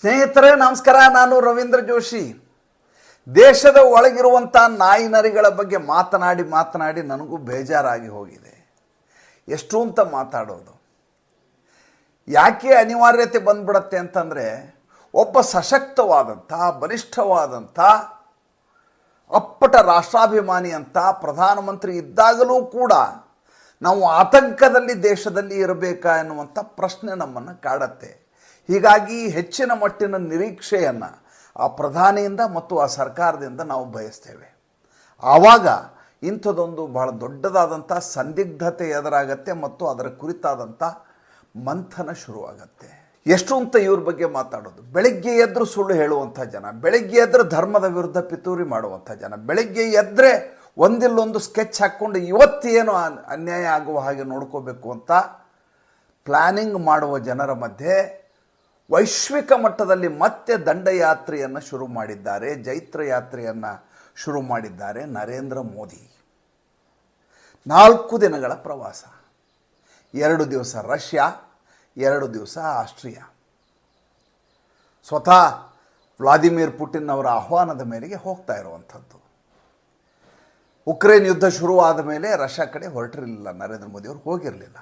ಸ್ನೇಹಿತರೆ, ನಮಸ್ಕಾರ. ನಾನು ರವೀಂದ್ರ ಜೋಶಿ. ದೇಶದ ಒಳಗಿರುವಂಥ ನಾಯಿ ನರಿಗಳ ಬಗ್ಗೆ ಮಾತನಾಡಿ ಮಾತನಾಡಿ ನನಗೂ ಬೇಜಾರಾಗಿ ಹೋಗಿದೆ. ಎಷ್ಟು ಅಂತ ಮಾತಾಡೋದು. ಯಾಕೆ ಅನಿವಾರ್ಯತೆ ಬಂದ್ಬಿಡತ್ತೆ ಅಂತಂದರೆ, ಒಬ್ಬ ಸಶಕ್ತವಾದಂಥ ಬಲಿಷ್ಠವಾದಂಥ ಅಪ್ಪಟ ರಾಷ್ಟ್ರಾಭಿಮಾನಿ ಅಂತ ಪ್ರಧಾನಮಂತ್ರಿ ಇದ್ದಾಗಲೂ ಕೂಡ ನಾವು ಆತಂಕದಲ್ಲಿ ದೇಶದಲ್ಲಿ ಇರಬೇಕಾ ಎನ್ನುವಂಥ ಪ್ರಶ್ನೆ ನಮ್ಮನ್ನು ಕಾಡತ್ತೆ. ಹೀಗಾಗಿ ಹೆಚ್ಚಿನ ಮಟ್ಟಿನ ನಿರೀಕ್ಷೆಯನ್ನು ಆ ಪ್ರಧಾನಿಯಿಂದ ಮತ್ತು ಆ ಸರ್ಕಾರದಿಂದ ನಾವು ಬಯಸ್ತೇವೆ. ಆವಾಗ ಇಂಥದ್ದೊಂದು ಬಹಳ ದೊಡ್ಡದಾದಂಥ ಸಂದಿಗ್ಧತೆ ಎದುರಾಗತ್ತೆ ಮತ್ತು ಅದರ ಕುರಿತಾದಂಥ ಮಂಥನ ಶುರುವಾಗತ್ತೆ. ಎಷ್ಟು ಅಂತ ಇವ್ರ ಬಗ್ಗೆ ಮಾತಾಡೋದು. ಬೆಳಗ್ಗೆ ಎದ್ರು ಸುಳ್ಳು ಹೇಳುವಂಥ ಜನ, ಬೆಳಗ್ಗೆ ಎದ್ರೆ ಧರ್ಮದ ವಿರುದ್ಧ ಪಿತೂರಿ ಮಾಡುವಂಥ ಜನ, ಬೆಳಗ್ಗೆ ಎದ್ರೆ ಒಂದಿಲ್ಲೊಂದು ಸ್ಕೆಚ್ ಹಾಕ್ಕೊಂಡು ಇವತ್ತೇನು ಅನ್- ಅನ್ಯಾಯ ಆಗುವ ಹಾಗೆ ನೋಡ್ಕೋಬೇಕು ಅಂತ ಪ್ಲ್ಯಾನಿಂಗ್ ಮಾಡುವ ಜನರ ಮಧ್ಯೆ ವೈಶ್ವಿಕ ಮಟ್ಟದಲ್ಲಿ ಮತ್ತೆ ದಂಡಯಾತ್ರೆಯನ್ನು ಶುರು ಮಾಡಿದ್ದಾರೆ ಜೈತ್ರ ಯಾತ್ರೆಯನ್ನು ಶುರು ಮಾಡಿದ್ದಾರೆ ನರೇಂದ್ರ ಮೋದಿ. ನಾಲ್ಕು ದಿನಗಳ ಪ್ರವಾಸ. ಎರಡು ದಿವಸ ರಷ್ಯಾ, ಎರಡು ದಿವಸ ಆಸ್ಟ್ರಿಯಾ. ಸ್ವತಃ ವ್ಲಾದಿಮಿರ್ ಪುಟಿನ್ ಅವರ ಆಹ್ವಾನದ ಮೇರೆಗೆ ಹೋಗ್ತಾ ಇರುವಂಥದ್ದು. ಉಕ್ರೇನ್ ಯುದ್ಧ ಶುರುವಾದ ಮೇಲೆ ರಷ್ಯಾ ಕಡೆ ಹೊರಟಿರಲಿಲ್ಲ, ನರೇಂದ್ರ ಮೋದಿ ಅವರು ಹೋಗಿರಲಿಲ್ಲ.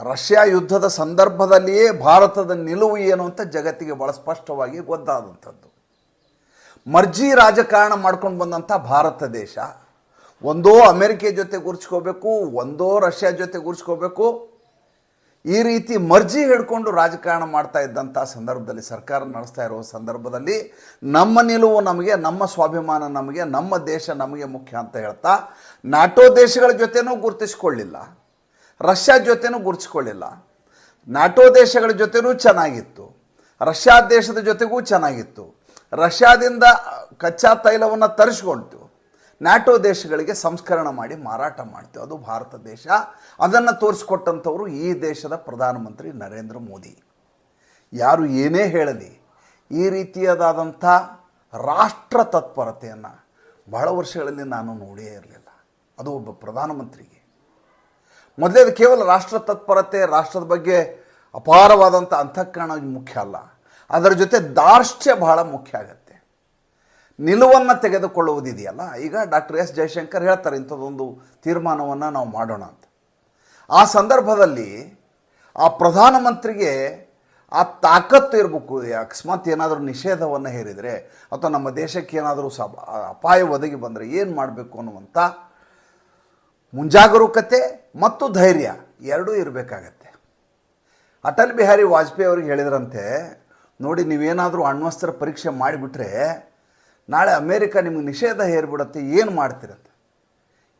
ರಷ್ಯಾ ಯುದ್ಧದ ಸಂದರ್ಭದಲ್ಲಿಯೇ ಭಾರತದ ನಿಲುವು ಏನು ಅಂತ ಜಗತ್ತಿಗೆ ಭಾಳ ಸ್ಪಷ್ಟವಾಗಿ ಗೊತ್ತಾದಂಥದ್ದು. ಮರ್ಜಿ ರಾಜಕಾರಣ ಮಾಡ್ಕೊಂಡು ಬಂದಂಥ ಭಾರತ ದೇಶ, ಒಂದೋ ಅಮೆರಿಕೆ ಜೊತೆ ಗುರ್ಚ್ಕೋಬೇಕು, ಒಂದೋ ರಷ್ಯಾ ಜೊತೆ ಗುರ್ಚ್ಕೋಬೇಕು, ಈ ರೀತಿ ಮರ್ಜಿ ಹಿಡ್ಕೊಂಡು ರಾಜಕಾರಣ ಮಾಡ್ತಾ ಇದ್ದಂಥ ಸಂದರ್ಭದಲ್ಲಿ, ಸರ್ಕಾರ ನಡೆಸ್ತಾ ಇರೋ ಸಂದರ್ಭದಲ್ಲಿ ನಮ್ಮ ನಿಲುವು ನಮಗೆ, ನಮ್ಮ ಸ್ವಾಭಿಮಾನ ನಮಗೆ, ನಮ್ಮ ದೇಶ ನಮಗೆ ಮುಖ್ಯ ಅಂತ ಹೇಳ್ತಾ, ನಾಟೋ ದೇಶಗಳ ಜೊತೆನೂ ಗುರುತಿಸ್ಕೊಳ್ಳಿಲ್ಲ. ರಷ್ಯಾ ಜೊತೆನೂ ಗುರ್ಚಿಕೊಳ್ಳಿಲ್ಲ. ನಾಟೋ ದೇಶಗಳ ಜೊತೆನೂ ಚೆನ್ನಾಗಿತ್ತು. ರಷ್ಯಾ ದೇಶದ ಜೊತೆಗೂ ಚೆನ್ನಾಗಿತ್ತು. ರಷ್ಯಾದಿಂದ ಕಚ್ಚಾ ತೈಲವನ್ನು ತರಿಸ್ಕೊಳ್ತು. ನ್ಯಾಟೋ ದೇಶಗಳಿಗೆ ಸಂಸ್ಕರಣ ಮಾಡಿ ಮಾರಾಟ ಮಾಡ್ತೇವೆ ಅದು ಭಾರತ ದೇಶ. ಅದನ್ನು ತೋರಿಸ್ಕೊಟ್ಟಂಥವರು ಈ ದೇಶದ ಪ್ರಧಾನಮಂತ್ರಿ ನರೇಂದ್ರ ಮೋದಿ. ಯಾರು ಏನೇ ಹೇಳಲಿ, ಈ ರೀತಿಯದಾದಂಥ ರಾಷ್ಟ್ರ ತತ್ಪರತೆಯನ್ನು ಬಹಳ ವರ್ಷಗಳಲ್ಲಿ ನಾನು ನೋಡಿಯೇ ಇರಲಿಲ್ಲ. ಅದು ಒಬ್ಬ ಪ್ರಧಾನಮಂತ್ರಿಗೆ. ಮೊದಲೇದು ಕೇವಲ ರಾಷ್ಟ್ರ ತತ್ಪರತೆ, ರಾಷ್ಟ್ರದ ಬಗ್ಗೆ ಅಪಾರವಾದಂಥ ಅಂತಃಕರಣ ಮುಖ್ಯ ಅಲ್ಲ. ಅದರ ಜೊತೆ ದಾರ್ಷ್ಟ್ಯ ಬಹಳ ಮುಖ್ಯ ಆಗತ್ತೆ. ನಿಲುವನ್ನು ತೆಗೆದುಕೊಳ್ಳುವುದಿದೆಯಲ್ಲ? ಈಗ ಡಾಕ್ಟರ್ ಎಸ್ ಜಯಶಂಕರ್ ಹೇಳ್ತಾರೆ, ಇಂಥದ್ದೊಂದು ತೀರ್ಮಾನವನ್ನು ನಾವು ಮಾಡೋಣ ಅಂತ. ಆ ಸಂದರ್ಭದಲ್ಲಿ ಆ ಪ್ರಧಾನಮಂತ್ರಿಗೆ ಆ ತಾಕತ್ತು ಇರಬೇಕು. ಅಕಸ್ಮಾತ್ ಏನಾದರೂ ನಿಷೇಧವನ್ನು ಹೇರಿದರೆ, ಅಥವಾ ನಮ್ಮ ದೇಶಕ್ಕೆ ಏನಾದರೂ ಸ ಅಪಾಯ ಒದಗಿ ಬಂದರೆ ಏನು ಮಾಡಬೇಕು ಅನ್ನುವಂಥ ಮುಂಜಾಗರೂಕತೆ ಮತ್ತು ಧೈರ್ಯ ಎರಡೂ ಇರಬೇಕಾಗತ್ತೆ. ಅಟಲ್ ಬಿಹಾರಿ ವಾಜಪೇಯಿ ಅವ್ರಿಗೆ ಹೇಳಿದ್ರಂತೆ, ನೋಡಿ ನೀವೇನಾದರೂ ಅಣ್ವಸ್ತ್ರ ಪರೀಕ್ಷೆ ಮಾಡಿಬಿಟ್ರೆ ನಾಳೆ ಅಮೇರಿಕ ನಿಮಗೆ ನಿಷೇಧ ಹೇರಿಬಿಡುತ್ತೆ, ಏನು ಮಾಡ್ತೀರಂತೆ?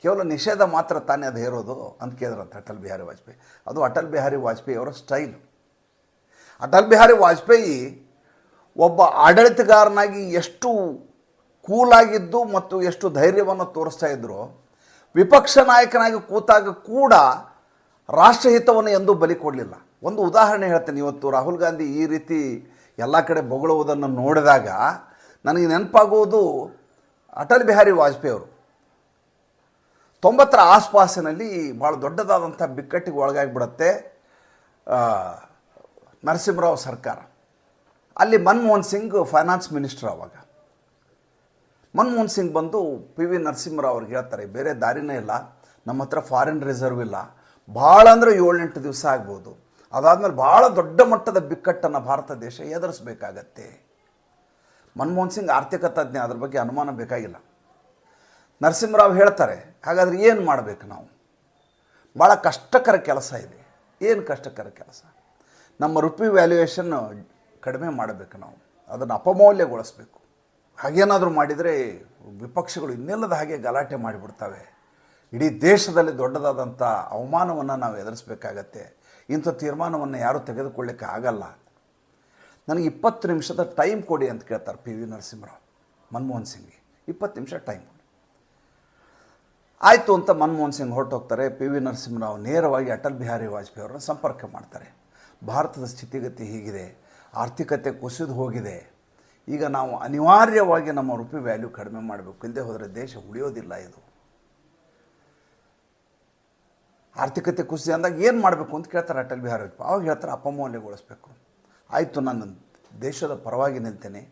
ಕೇವಲ ನಿಷೇಧ ಮಾತ್ರ ತಾನೇ ಅದು ಹೇರೋದು ಅಂತ ಕೇಳಿದ್ರಂತೆ ಅಟಲ್ ಬಿಹಾರಿ ವಾಜಪೇಯಿ. ಅದು ಅಟಲ್ ಬಿಹಾರಿ ವಾಜಪೇಯಿ ಅವರ ಸ್ಟೈಲ್ ಅಟಲ್ ಬಿಹಾರಿ ವಾಜಪೇಯಿ ಒಬ್ಬ ಆಡಳಿತಗಾರನಾಗಿ ಎಷ್ಟು ಕೂಲಾಗಿದ್ದು ಮತ್ತು ಎಷ್ಟು ಧೈರ್ಯವನ್ನು ತೋರಿಸ್ತಾ ಇದ್ರು ವಿಪಕ್ಷ ನಾಯಕನಾಗಿ ಕೂತಾಗ ಕೂಡ ರಾಷ್ಟ್ರಹಿತವನ್ನು ಎಂದೂ ಬಲಿ ಕೊಡಲಿಲ್ಲ. ಒಂದು ಉದಾಹರಣೆ ಹೇಳ್ತೇನೆ ಇವತ್ತು. ರಾಹುಲ್ ಗಾಂಧಿ ಈ ರೀತಿ ಎಲ್ಲ ಕಡೆ ಬೊಗಳುವುದನ್ನು ನೋಡಿದಾಗ ನನಗೆ ನೆನಪಾಗುವುದು ಅಟಲ್ ಬಿಹಾರಿ ವಾಜಪೇಯಿ ಅವರು. ತೊಂಬತ್ತರ ಆಸ್ಪಾಸಿನಲ್ಲಿ ಭಾಳ ದೊಡ್ಡದಾದಂಥ ಬಿಕ್ಕಟ್ಟಿಗೆ ಒಳಗಾಗಿಬಿಡತ್ತೆ ನರಸಿಂಹರಾವ್ ಸರ್ಕಾರ. ಅಲ್ಲಿ ಮನಮೋಹನ್ ಸಿಂಗ್ ಫೈನಾನ್ಸ್ ಮಿನಿಸ್ಟರ್ ಅವಾಗ ಮನಮೋಹನ್ ಸಿಂಗ್ ಬಂದು ಪಿ ವಿ ನರಸಿಂಹರಾವ್ ಅವ್ರಿಗೆ ಹೇಳ್ತಾರೆ, ಬೇರೆ ದಾರಿನೇ ಇಲ್ಲ, ನಮ್ಮ ಹತ್ರ ಫಾರಿನ್ ರಿಸರ್ವ್ ಇಲ್ಲ. ಭಾಳ ಅಂದರೆ ಏಳೆಂಟು ದಿವಸ ಆಗ್ಬೋದು. ಅದಾದಮೇಲೆ ಭಾಳ ದೊಡ್ಡ ಮಟ್ಟದ ಬಿಕ್ಕಟ್ಟನ್ನು ಭಾರತ ದೇಶ ಎದುರಿಸಬೇಕಾಗತ್ತೆ. ಮನಮೋಹನ್ ಸಿಂಗ್ ಆರ್ಥಿಕ ತಜ್ಞ, ಅದ್ರ ಬಗ್ಗೆ ಅನುಮಾನ ಬೇಕಾಗಿಲ್ಲ. ನರಸಿಂಹರಾವ್ ಹೇಳ್ತಾರೆ, ಹಾಗಾದ್ರೆ ಏನು ಮಾಡಬೇಕು ನಾವು? ಭಾಳ ಕಷ್ಟಕರ ಕೆಲಸ ಇದೆ. ಏನು ಕಷ್ಟಕರ ಕೆಲಸ? ನಮ್ಮ ರುಪಿ ವ್ಯಾಲ್ಯೂಯೇಷನ್ ಕಡಿಮೆ ಮಾಡಬೇಕು ನಾವು. ಅದನ್ನು ಅಪಮೌಲ್ಯಗೊಳಿಸ್ಬೇಕು. ಹಾಗೇನಾದರೂ ಮಾಡಿದರೆ ವಿಪಕ್ಷಗಳು ಇನ್ನೆಲ್ಲದ ಹಾಗೆ ಗಲಾಟೆ ಮಾಡಿಬಿಡ್ತವೆ. ಇಡೀ ದೇಶದಲ್ಲಿ ದೊಡ್ಡದಾದಂಥ ಅವಮಾನವನ್ನು ನಾವು ಎದುರಿಸಬೇಕಾಗತ್ತೆ. ಇಂಥ ತೀರ್ಮಾನವನ್ನು ಯಾರೂ ತೆಗೆದುಕೊಳ್ಳಿಕ್ಕೆ ಆಗಲ್ಲ. ನನಗೆ ಇಪ್ಪತ್ತು ನಿಮಿಷದ ಟೈಮ್ ಕೊಡಿ ಅಂತ ಕೇಳ್ತಾರೆ ಪಿ ವಿ ನರಸಿಂಹರಾವ್, ಮನಮೋಹನ್ ಸಿಂಗ್ಗೆ. ಇಪ್ಪತ್ತು ನಿಮಿಷ ಟೈಮ್ ಆಯಿತು ಅಂತ ಮನಮೋಹನ್ ಸಿಂಗ್ ಹೊರಟೋಗ್ತಾರೆ. ಪಿ ವಿ ನರಸಿಂಹರಾವ್ ನೇರವಾಗಿ ಅಟಲ್ ಬಿಹಾರಿ ವಾಜಪೇಯಿ ಅವರನ್ನು ಸಂಪರ್ಕ ಮಾಡ್ತಾರೆ. ಭಾರತದ ಸ್ಥಿತಿಗತಿ ಹೀಗಿದೆ. ಆರ್ಥಿಕತೆ ಕುಸಿದು ಹೋಗಿದೆ. ಈಗ ನಾವು ಅನಿವಾರ್ಯವಾಗಿ ನಮ್ಮ ರುಪಿ ವ್ಯಾಲ್ಯೂ ಕಡಿಮೆ ಮಾಡಬೇಕು. ಇಲ್ಲದೆ ಹೋದರೆ ದೇಶ ಉಳಿಯೋದಿಲ್ಲ ಇದು. ಆರ್ಥಿಕತೆ ಕುಸಿ ಅಂದಾಗ ಏನು ಮಾಡಬೇಕು ಅಂತ ಕೇಳ್ತಾರೆ ಅಟಲ್ ಬಿಹಾರಿ ವಾಜಪೇಯಿ ಅವಾಗ ಹೇಳ್ತಾರೆ ಅಪಮೌಲ್ಯಗೊಳಿಸ್ಬೇಕು ಆಯಿತು, ನಾನು ದೇಶದ ಪರವಾಗಿ ನಿಲ್ತೇನೆ.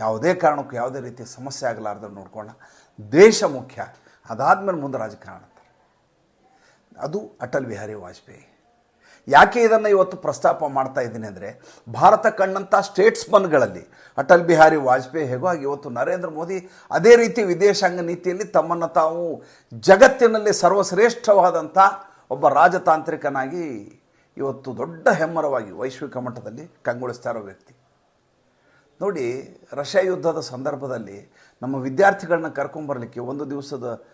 ಯಾವುದೇ ಕಾರಣಕ್ಕೂ ಯಾವುದೇ ರೀತಿಯ ಸಮಸ್ಯೆ ಆಗಲಾರ್ದು ನೋಡ್ಕೊಳ್ಳ ದೇಶ ಮುಖ್ಯ. ಅದಾದಮೇಲೆ ಮುಂದೆ ರಾಜಕಾರಣ ಅಂತಾರೆ. ಅದು ಅಟಲ್ ಬಿಹಾರಿ ವಾಜಪೇಯಿ. ಯಾಕೆ ಇದನ್ನು ಇವತ್ತು ಪ್ರಸ್ತಾಪ ಮಾಡ್ತಾ ಇದ್ದೀನಿ ಅಂದರೆ ಭಾರತ ಕಂಡಂಥ ಸ್ಟೇಟ್ಸ್ಮನ್ಗಳಲ್ಲಿ ಅಟಲ್ ಬಿಹಾರಿ ವಾಜಪೇಯಿ ಹೇಗೋ ಹಾಗೆ ಇವತ್ತು ನರೇಂದ್ರ ಮೋದಿ ಅದೇ ರೀತಿ ವಿದೇಶಾಂಗ ನೀತಿಯಲ್ಲಿ ತಮ್ಮನ್ನು ತಾವು ಜಗತ್ತಿನಲ್ಲಿ ಸರ್ವಶ್ರೇಷ್ಠವಾದಂಥ ಒಬ್ಬ ರಾಜತಾಂತ್ರಿಕನಾಗಿ ಇವತ್ತು ದೊಡ್ಡ ಹೆಮ್ಮರವಾಗಿ ವೈಶ್ವಿಕ ಮಟ್ಟದಲ್ಲಿ ಕಂಗೊಳಿಸ್ತಾ ಇರೋ ವ್ಯಕ್ತಿ. ನೋಡಿ, ರಷ್ಯಾ ಯುದ್ಧದ ಸಂದರ್ಭದಲ್ಲಿ ನಮ್ಮ ವಿದ್ಯಾರ್ಥಿಗಳನ್ನ ಕರ್ಕೊಂಬರಲಿಕ್ಕೆ ಒಂದು ದಿವಸದ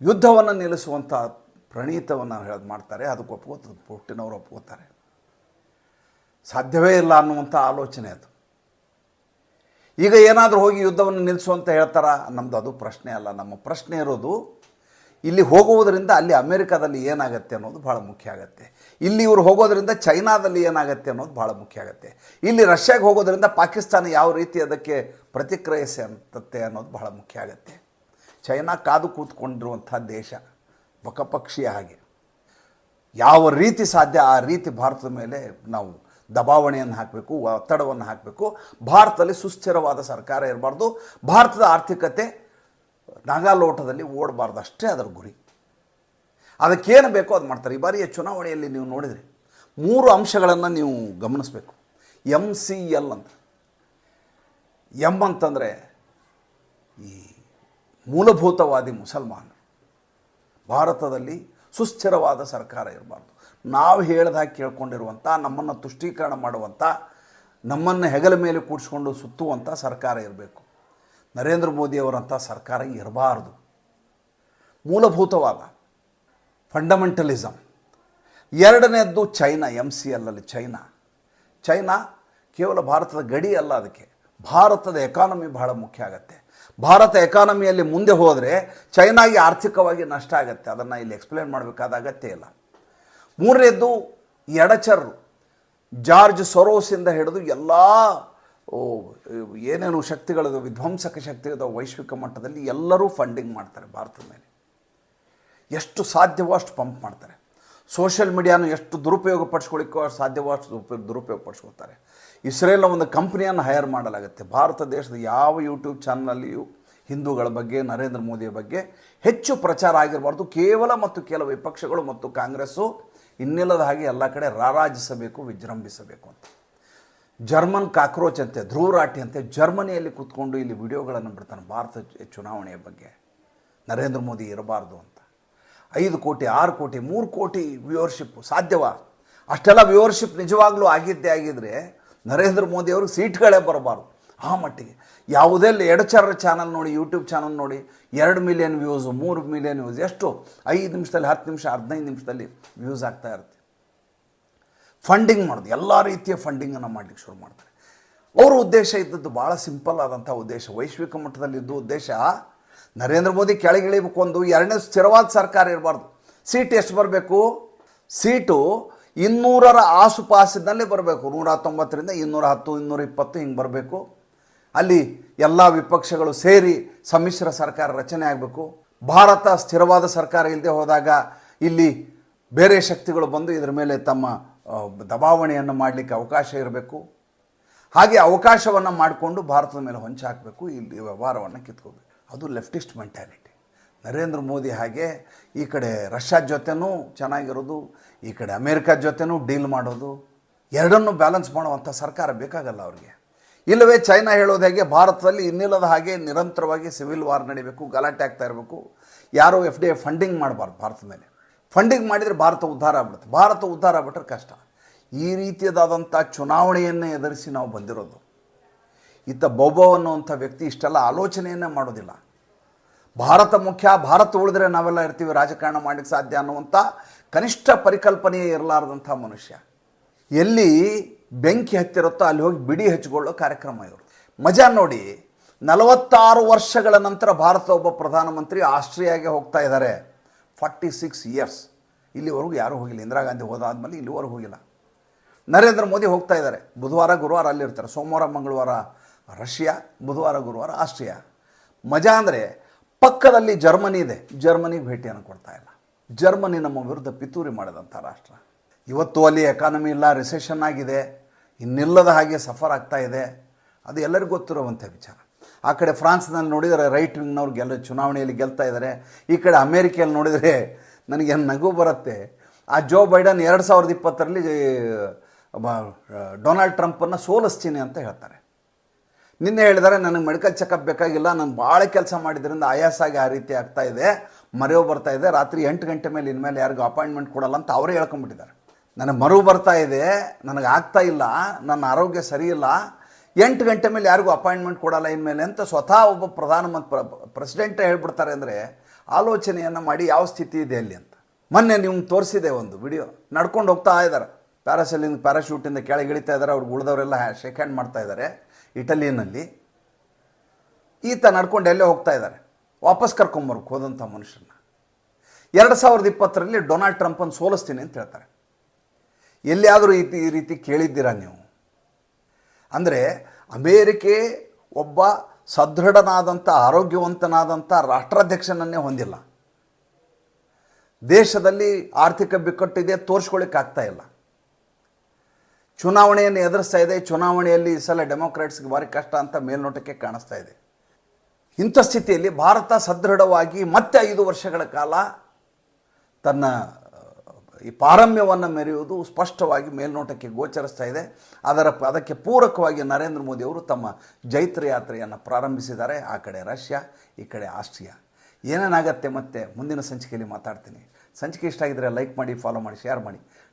ಯುದ್ಧವನ್ನು ನಿಲ್ಲಿಸುವಂಥ ಪ್ರಣೀತವನ್ನು ಹೇಳೋದು ಮಾಡ್ತಾರೆ, ಅದಕ್ಕೆ ಒಪ್ಕೋತದೆ ಪುಟ್ಟಿನವರು ಒಪ್ಕೋತಾರೆ. ಸಾಧ್ಯವೇ ಇಲ್ಲ ಅನ್ನುವಂಥ ಆಲೋಚನೆ ಅದು. ಈಗ ಏನಾದರೂ ಹೋಗಿ ಯುದ್ಧವನ್ನು ನಿಲ್ಲಿಸು ಅಂತ ಹೇಳ್ತಾರ? ನಮ್ಮದು ಅದು ಪ್ರಶ್ನೆ ಅಲ್ಲ. ನಮ್ಮ ಪ್ರಶ್ನೆ ಇರೋದು, ಇಲ್ಲಿ ಹೋಗುವುದರಿಂದ ಅಲ್ಲಿ ಅಮೆರಿಕಾದಲ್ಲಿ ಏನಾಗುತ್ತೆ ಅನ್ನೋದು ಭಾಳ ಮುಖ್ಯ ಆಗುತ್ತೆ. ಇಲ್ಲಿ ಇವರು ಹೋಗೋದರಿಂದ ಚೈನಾದಲ್ಲಿ ಏನಾಗುತ್ತೆ ಅನ್ನೋದು ಭಾಳ ಮುಖ್ಯ ಆಗುತ್ತೆ. ಇಲ್ಲಿ ರಷ್ಯಾಗೆ ಹೋಗೋದರಿಂದ ಪಾಕಿಸ್ತಾನ ಯಾವ ರೀತಿ ಅದಕ್ಕೆ ಪ್ರತಿಕ್ರಿಯಿಸಿ ಅಂತತ್ತೆ ಅನ್ನೋದು ಬಹಳ ಮುಖ್ಯ ಆಗುತ್ತೆ. ಚೈನಾ ಕಾದು ಕೂತ್ಕೊಂಡಿರುವಂಥ ದೇಶ. ಬಕಪಕ್ಷಿಯ ಹಾಗೆ. ಯಾವ ರೀತಿ ಸಾಧ್ಯ ಆ ರೀತಿ ಭಾರತದ ಮೇಲೆ ನಾವು ದಬಾವಣೆಯನ್ನು ಹಾಕಬೇಕು, ಒತ್ತಡವನ್ನು ಹಾಕಬೇಕು. ಭಾರತದಲ್ಲಿ ಸುಸ್ಥಿರವಾದ ಸರ್ಕಾರ ಇರಬಾರ್ದು. ಭಾರತದ ಆರ್ಥಿಕತೆ ನಾಗಾಲೋಟದಲ್ಲಿ ಓಡಬಾರ್ದು ಅಷ್ಟೇ ಅದರ ಗುರಿ. ಅದಕ್ಕೇನು ಬೇಕೋ ಅದು ಮಾಡ್ತಾರೆ. ಈ ಬಾರಿಯ ಚುನಾವಣೆಯಲ್ಲಿ ನೀವು ನೋಡಿದರೆ ಮೂರು ಅಂಶಗಳನ್ನು ನೀವು ಗಮನಿಸಬೇಕು. ಎಂ ಸಿ ಎಲ್ ಅಂತ. ಎಂ ಅಂತಂದರೆ ಈ ಮೂಲಭೂತವಾದಿ ಮುಸಲ್ಮಾನರು ಭಾರತದಲ್ಲಿ ಸುಸ್ಥಿರವಾದ ಸರ್ಕಾರ ಇರಬಾರ್ದು. ನಾವು ಹೇಳ್ದಾಗ ಕೇಳ್ಕೊಂಡಿರುವಂಥ ನಮ್ಮನ್ನು ತುಷ್ಟೀಕರಣ ಮಾಡುವಂಥ ನಮ್ಮನ್ನು ಹೆಗಲ ಮೇಲೆ ಕೂಡಿಸ್ಕೊಂಡು ಸುತ್ತುವಂಥ ಸರ್ಕಾರ ಇರಬೇಕು. ನರೇಂದ್ರ ಮೋದಿಯವರಂಥ ಸರ್ಕಾರ ಇರಬಾರ್ದು. ಮೂಲಭೂತವಾದ ಫಂಡಮೆಂಟಲಿಸಮ್ ಎರಡನೇದ್ದು ಚೈನಾ ಎಂ ಸಿ ಎಲ್ಲಲ್ಲಿ ಚೈನಾ. ಚೈನಾ ಕೇವಲ ಭಾರತದ ಗಡಿ ಅಲ್ಲ ಅದಕ್ಕೆ. ಭಾರತದ ಎಕಾನಮಿ ಬಹಳ ಮುಖ್ಯ ಆಗುತ್ತೆ. ಭಾರತ ಎಕಾನಮಿಯಲ್ಲಿ ಮುಂದೆ ಹೋದರೆ ಚೈನಾಗೆ ಆರ್ಥಿಕವಾಗಿ ನಷ್ಟ ಆಗುತ್ತೆ. ಅದನ್ನು ಇಲ್ಲಿ ಎಕ್ಸ್ಪ್ಲೇನ್ ಮಾಡಬೇಕಾದ ಅಗತ್ಯ ಇಲ್ಲ. ಮೂರನೇದ್ದು ಎಡಚರ್ರು. ಜಾರ್ಜ್ ಸೊರೋಸಿಂದ ಹಿಡಿದು ಎಲ್ಲ ಏನೇನು ಶಕ್ತಿಗಳದು ವಿಧ್ವಂಸಕ ಶಕ್ತಿಗಳದ ವೈಶ್ವಿಕ ಮಟ್ಟದಲ್ಲಿ ಎಲ್ಲರೂ ಫಂಡಿಂಗ್ ಮಾಡ್ತಾರೆ ಭಾರತದ ಮೇಲೆ. ಎಷ್ಟು ಸಾಧ್ಯವೋ ಅಷ್ಟು ಪಂಪ್ ಮಾಡ್ತಾರೆ. ಸೋಷಿಯಲ್ ಮೀಡಿಯಾನ ಎಷ್ಟು ದುರುಪಯೋಗ ಪಡಿಸ್ಕೊಳ್ಳಿಕ್ಕೋ ಸಾಧ್ಯವೋ ಅಷ್ಟು ದುರುಪಯೋಗ ದುರುಪಯೋಗ ಪಡಿಸ್ಕೊಳ್ತಾರೆ. ಇಸ್ರೇಲ್ನ ಒಂದು ಕಂಪ್ನಿಯನ್ನು ಹೈರ್ ಮಾಡಲಾಗುತ್ತೆ. ಭಾರತ ದೇಶದ ಯಾವ ಯೂಟ್ಯೂಬ್ ಚಾನಲಲ್ಲಿಯೂ ಹಿಂದೂಗಳ ಬಗ್ಗೆ, ನರೇಂದ್ರ ಮೋದಿಯ ಬಗ್ಗೆ ಹೆಚ್ಚು ಪ್ರಚಾರ ಆಗಿರಬಾರ್ದು. ಕೇವಲ ಮತ್ತು ಕೆಲವು ವಿಪಕ್ಷಗಳು ಮತ್ತು ಕಾಂಗ್ರೆಸ್ಸು ಇನ್ನಿಲ್ಲದ ಹಾಗೆ ಎಲ್ಲ ಕಡೆ ರಾರಾಜಿಸಬೇಕು, ವಿಜೃಂಭಿಸಬೇಕು ಅಂತ. ಜರ್ಮನ್ ಕಾಕ್ರೋಚ್ ಅಂತೆ ಧ್ರುವರಾಟಿ ಅಂತೆ, ಜರ್ಮನಿಯಲ್ಲಿ ಕೂತ್ಕೊಂಡು ಇಲ್ಲಿ ವಿಡಿಯೋಗಳನ್ನು ಬಿಡ್ತಾನೆ ಭಾರತ ಚುನಾವಣೆಯ ಬಗ್ಗೆ. ನರೇಂದ್ರ ಮೋದಿ ಇರಬಾರ್ದು ಅಂತ. ಐದು ಕೋಟಿ, ಆರು ಕೋಟಿ, ಮೂರು ಕೋಟಿ ವ್ಯೂವರ್ಶಿಪ್ ಸಾಧ್ಯವ? ಅಷ್ಟೆಲ್ಲ ವ್ಯೂವರ್ಶಿಪ್ ನಿಜವಾಗ್ಲೂ ಆಗಿದ್ದೇ ಆಗಿದ್ರೆ ನರೇಂದ್ರ ಮೋದಿ ಅವರು ಸೀಟ್ಗಳೇ ಬರಬಾರ್ದು ಆ ಮಟ್ಟಿಗೆ. ಯಾವುದೇ ಎಡಚರ ಚಾನಲ್ ನೋಡಿ ಯೂಟ್ಯೂಬ್ ಚಾನಲ್ ನೋಡಿ, ಎರಡು ಮಿಲಿಯನ್ ವ್ಯೂಸು ಮೂರು ಮಿಲಿಯನ್ ವ್ಯೂಸ್ ಎಷ್ಟು? ಐದು ನಿಮಿಷದಲ್ಲಿ, ಹತ್ತು ನಿಮಿಷ, ಹದಿನೈದು ನಿಮಿಷದಲ್ಲಿ ವ್ಯೂಸ್ ಆಗ್ತಾ ಇರುತ್ತೆ. ಫಂಡಿಂಗ್ ಮಾಡೋದು, ಎಲ್ಲ ರೀತಿಯ ಫಂಡಿಂಗನ್ನು ಮಾಡಲಿಕ್ಕೆ ಶುರು ಮಾಡ್ತಾರೆ. ಅವರ ಉದ್ದೇಶ ಇದ್ದದ್ದು ಭಾಳ ಸಿಂಪಲ್ ಆದಂಥ ಉದ್ದೇಶ. ವೈಶ್ವಿಕ ಮಟ್ಟದಲ್ಲಿದ್ದು ಉದ್ದೇಶ ನರೇಂದ್ರ ಮೋದಿ ಕೆಳಗಿಳಿಬೇಕು ಒಂದು ಎರಡನೇ ಸ್ಥಿರವಾದ ಸರ್ಕಾರ ಇರಬಾರ್ದು. ಸೀಟ್ ಎಷ್ಟು ಬರಬೇಕು? ಸೀಟು ಇನ್ನೂರರ ಆಸುಪಾಸಿನಲ್ಲಿ ಬರಬೇಕು. ನೂರ ಹತ್ತೊಂಬತ್ತರಿಂದ ಇನ್ನೂರ ಹತ್ತು ಇನ್ನೂರ ಇಪ್ಪತ್ತು ಹಿಂಗೆ ಬರಬೇಕು. ಅಲ್ಲಿ ಎಲ್ಲ ವಿಪಕ್ಷಗಳು ಸೇರಿ ಸಮ್ಮಿಶ್ರ ಸರ್ಕಾರ ರಚನೆ ಆಗಬೇಕು. ಭಾರತ ಸ್ಥಿರವಾದ ಸರ್ಕಾರ ಇಲ್ಲದೆ ಹೋದಾಗ ಇಲ್ಲಿ ಬೇರೆ ಶಕ್ತಿಗಳು ಬಂದು ಇದರ ಮೇಲೆ ತಮ್ಮ ದಬಾವಣೆಯನ್ನು ಮಾಡಲಿಕ್ಕೆ ಅವಕಾಶ ಇರಬೇಕು. ಹಾಗೆ ಅವಕಾಶವನ್ನು ಮಾಡಿಕೊಂಡು ಭಾರತದ ಮೇಲೆ ಹೊಂಚಾಕಬೇಕು ಇಲ್ಲಿ ವ್ಯವಹಾರವನ್ನು ಕಿತ್ಕೋಬೇಕು. ಅದು ಲೆಫ್ಟಿಸ್ಟ್ ಮೆಂಟ್ಯಾಲಿಟಿ ನರೇಂದ್ರ ಮೋದಿ ಹಾಗೆ ಈ ಕಡೆ ರಷ್ಯಾ ಜೊತೆನೂ ಚೆನ್ನಾಗಿರೋದು, ಈ ಕಡೆ ಅಮೇರಿಕಾ ಜೊತೆನೂ ಡೀಲ್ ಮಾಡೋದು, ಎರಡನ್ನೂ ಬ್ಯಾಲೆನ್ಸ್ ಮಾಡುವಂಥ ಸರ್ಕಾರ ಬೇಕಾಗಲ್ಲ ಅವ್ರಿಗೆ. ಇಲ್ಲವೇ ಚೈನಾ ಹೇಳೋದು ಹೇಗೆ, ಭಾರತದಲ್ಲಿ ಇನ್ನಿಲ್ಲದ ಹಾಗೆ ನಿರಂತರವಾಗಿ ಸಿವಿಲ್ ವಾರ್ ನಡಿಬೇಕು, ಗಲಾಟೆ ಆಗ್ತಾ ಇರಬೇಕು. ಯಾರೂ ಎಫ್ ಡಿ ಎ ಫಂಡಿಂಗ್ ಮಾಡಬಾರ್ದು ಭಾರತ ಮೇಲೆ. ಫಂಡಿಂಗ್ ಮಾಡಿದರೆ ಭಾರತ ಉದ್ಧಾರ ಆಗ್ಬಿಡುತ್ತೆ. ಭಾರತ ಉದ್ಧಾರ ಆಗ್ಬಿಟ್ರೆ ಕಷ್ಟ. ಈ ರೀತಿಯದಾದಂಥ ಚುನಾವಣೆಯನ್ನೇ ಎದುರಿಸಿ ನಾವು ಬಂದಿರೋದು. ಇತ್ತ ಬೊಬ್ಬೋ ಅನ್ನುವಂಥ ವ್ಯಕ್ತಿ ಇಷ್ಟೆಲ್ಲ ಆಲೋಚನೆಯನ್ನೇ ಮಾಡೋದಿಲ್ಲ. ಭಾರತ ಮುಖ್ಯ, ಭಾರತ ಉಳಿದ್ರೆ ನಾವೆಲ್ಲ ಇರ್ತೀವಿ, ರಾಜಕಾರಣ ಮಾಡಲಿಕ್ಕೆ ಸಾಧ್ಯ ಅನ್ನುವಂಥ ಕನಿಷ್ಠ ಪರಿಕಲ್ಪನೆಯೇ ಇರಲಾರದಂಥ ಮನುಷ್ಯ. ಎಲ್ಲಿ ಬೆಂಕಿ ಹತ್ತಿರುತ್ತೋ ಅಲ್ಲಿ ಹೋಗಿ ಬಿಡಿ ಹಚ್ಕೊಳ್ಳೋ ಕಾರ್ಯಕ್ರಮ ಇವರು. ಮಜಾ ನೋಡಿ, ನಲವತ್ತಾರು ವರ್ಷಗಳ ನಂತರ ಭಾರತ ಒಬ್ಬ ಪ್ರಧಾನಮಂತ್ರಿ ಆಸ್ಟ್ರಿಯಾಗೆ ಹೋಗ್ತಾ ಇದ್ದಾರೆ. Forty six years. ಇಲ್ಲಿವರೆಗೂ ಯಾರೂ ಹೋಗಿಲ್ಲ. ಇಂದಿರಾ ಗಾಂಧಿ ಹೋದಾದ್ಮೇಲೆ ಇಲ್ಲಿವರೆಗೂ ಹೋಗಿಲ್ಲ. ನರೇಂದ್ರ ಮೋದಿ ಹೋಗ್ತಾ ಇದ್ದಾರೆ. ಬುಧವಾರ, ಗುರುವಾರ ಅಲ್ಲಿರ್ತಾರೆ. ಸೋಮವಾರ, ಮಂಗಳವಾರ ರಷ್ಯಾ, ಬುಧವಾರ, ಗುರುವಾರ ಆಸ್ಟ್ರಿಯಾ. ಮಜಾ ಅಂದರೆ ಪಕ್ಕದಲ್ಲಿ ಜರ್ಮನಿ ಇದೆ. ಜರ್ಮನಿಗೆ ಭೇಟಿಯನ್ನು ಕೊಡ್ತಾ ಇಲ್ಲ. ಜರ್ಮನಿ ನಮ್ಮ ವಿರುದ್ಧ ಪಿತೂರಿ ಮಾಡಿದಂಥ ರಾಷ್ಟ್ರ. ಇವತ್ತು ಅಲ್ಲಿ ಎಕಾನಮಿ ಇಲ್ಲ ರಿಸೆಷನ್ ಆಗಿದೆ. ಇನ್ನಿಲ್ಲದ ಹಾಗೆ ಸಫರ್ ಆಗ್ತಾ ಇದೆ. ಅದು ಎಲ್ಲರಿಗೂ ಗೊತ್ತಿರುವಂಥ ವಿಚಾರ. ಆ ಕಡೆ ಫ್ರಾನ್ಸ್ನಲ್ಲಿ ನೋಡಿದರೆ ರೈಟ್ ವಿಂಗ್ನವ್ರು ಗೆಲ್ಲ ಚುನಾವಣೆಯಲ್ಲಿ ಗೆಲ್ತಾ ಇದ್ದಾರೆ ಈ ಕಡೆ ಅಮೇರಿಕೆಯಲ್ಲಿ ನೋಡಿದರೆ ನನಗೆ ನಗು ಬರುತ್ತೆ. ಆ ಜೋ ಬೈಡನ್ ಎರಡು ಸಾವಿರದ ಇಪ್ಪತ್ತರಲ್ಲಿ ಡೊನಾಲ್ಡ್ ಟ್ರಂಪನ್ನು ಸೋಲಿಸ್ತೀನಿ ಅಂತ ಹೇಳ್ತಾರೆ. ನಿನ್ನೆ ಹೇಳಿದಾರೆ, ನನಗೆ ಮೆಡಿಕಲ್ ಚೆಕಪ್ ಬೇಕಾಗಿಲ್ಲ, ನಾನು ಭಾಳ ಕೆಲಸ ಮಾಡಿದ್ರಿಂದ ಆಯಾಸ ಆಗಿ ಆ ರೀತಿ ಆಗ್ತಾ ಇದೆ ಮರೆಯೋ ಬರ್ತಾ ಇದೆ, ರಾತ್ರಿ ಎಂಟು ಗಂಟೆ ಮೇಲೆ ಇನ್ಮೇಲೆ ಯಾರಿಗೂ ಅಪಾಯಿಂಟ್ಮೆಂಟ್ ಕೊಡಲ್ಲ ಅಂತ ಅವರೇ ಹೇಳ್ಕೊಂಬಿಟ್ಟಿದ್ದಾರೆ ನನಗೆ ಮರು ಬರ್ತಾ ಇದೆ, ನನಗೆ ಆಗ್ತಾ ಇಲ್ಲ, ನನ್ನ ಆರೋಗ್ಯ ಸರಿ ಇಲ್ಲ, ಎಂಟು ಗಂಟೆ ಮೇಲೆ ಯಾರಿಗೂ ಅಪಾಯಿಂಟ್ಮೆಂಟ್ ಕೊಡಲ್ಲ ಇನ್ಮೇಲೆ ಅಂತ ಸ್ವತಃ ಒಬ್ಬ ಪ್ರಧಾನಮಂತ್ರಿ ಪ್ರೆಸಿಡೆಂಟೇ ಹೇಳ್ಬಿಡ್ತಾರೆ ಅಂದರೆ, ಆಲೋಚನೆಯನ್ನು ಮಾಡಿ ಯಾವ ಸ್ಥಿತಿ ಇದೆ ಅಲ್ಲಿ ಅಂತ. ಮೊನ್ನೆ ನಿಮ್ಗೆ ತೋರಿಸಿದೆ ಒಂದು ವಿಡಿಯೋ, ನಡ್ಕೊಂಡು ಹೋಗ್ತಾ ಇದ್ದಾರೆ. ಪ್ಯಾರಾಸೆಲಿಂದ ಪ್ಯಾರಾಶೂಟಿಂದ ಕೆಳಗೆ ಇಳಿತಾ ಇದ್ದಾರೆ, ಅವ್ರಿಗೆ ಉಳಿದವರೆಲ್ಲ ಶೇಕ್ ಹ್ಯಾಂಡ್ ಮಾಡ್ತಾ ಇದ್ದಾರೆ. ಇಟಲಿಯಲ್ಲಿ ಈತ ನಡ್ಕೊಂಡು ಎಲ್ಲೇ ಹೋಗ್ತಾ ಇದ್ದಾರೆ. ವಾಪಸ್ ಕರ್ಕೊಂಬರ್ಬೇಕು ಹೋದಂಥ ಮನುಷ್ಯನ ಎರಡು ಸಾವಿರದ ಇಪ್ಪತ್ತರಲ್ಲಿ ಡೊನಾಲ್ಡ್ ಟ್ರಂಪನ್ನು ಸೋಲಿಸ್ತೀನಿ ಅಂತ ಹೇಳ್ತಾರೆ. ಎಲ್ಲಿಯಾದರೂ ಈ ಈ ರೀತಿ ಕೇಳಿದ್ದೀರಾ ನೀವು? ಅಂದರೆ ಅಮೇರಿಕೆ ಒಬ್ಬ ಸದೃಢನಾದಂಥ, ಆರೋಗ್ಯವಂತನಾದಂಥ ರಾಷ್ಟ್ರಾಧ್ಯಕ್ಷನನ್ನೇ ಹೊಂದಿಲ್ಲ. ದೇಶದಲ್ಲಿ ಆರ್ಥಿಕ ಬಿಕ್ಕಟ್ಟಿದೆ ತೋರಿಸ್ಕೊಳ್ಳಿಕ್ಕಾಗ್ತಾ ಇಲ್ಲ. ಚುನಾವಣೆಯನ್ನು ಎದುರಿಸ್ತಾ ಇದೆ. ಚುನಾವಣೆಯಲ್ಲಿ ಈ ಸಲ ಡೆಮೊಕ್ರಾಟ್ಸ್ಗೆ ಭಾರಿ ಕಷ್ಟ ಅಂತ ಮೇಲ್ನೋಟಕ್ಕೆ ಕಾಣಿಸ್ತಾ ಇದೆ. ಇಂಥ ಸ್ಥಿತಿಯಲ್ಲಿ ಭಾರತ ಸದೃಢವಾಗಿ ಮತ್ತೆ ಐದು ವರ್ಷಗಳ ಕಾಲ ತನ್ನ, ಈ ಪಾರಮ್ಯವನ್ನು ಮೆರೆಯುವುದು ಸ್ಪಷ್ಟವಾಗಿ ಮೇಲ್ನೋಟಕ್ಕೆ ಗೋಚರಿಸ್ತಾ ಇದೆ. ಅದರ ಅದಕ್ಕೆ ಪೂರಕವಾಗಿ ನರೇಂದ್ರ ಮೋದಿಯವರು ತಮ್ಮ ಜೈತ್ರ ಯಾತ್ರೆಯನ್ನು ಪ್ರಾರಂಭಿಸಿದ್ದಾರೆ. ಆ ಕಡೆ ರಷ್ಯಾ, ಈ ಕಡೆ ಆಸ್ಟ್ರಿಯಾ. ಏನೇನಾಗತ್ತೆ ಮತ್ತೆ ಮುಂದಿನ ಸಂಚಿಕೆಯಲ್ಲಿ ಮಾತಾಡ್ತೀನಿ. ಸಂಚಿಕೆ ಇಷ್ಟ ಆಗಿದ್ದರೆ ಲೈಕ್ ಮಾಡಿ, ಫಾಲೋ ಮಾಡಿ, ಶೇರ್ ಮಾಡಿ.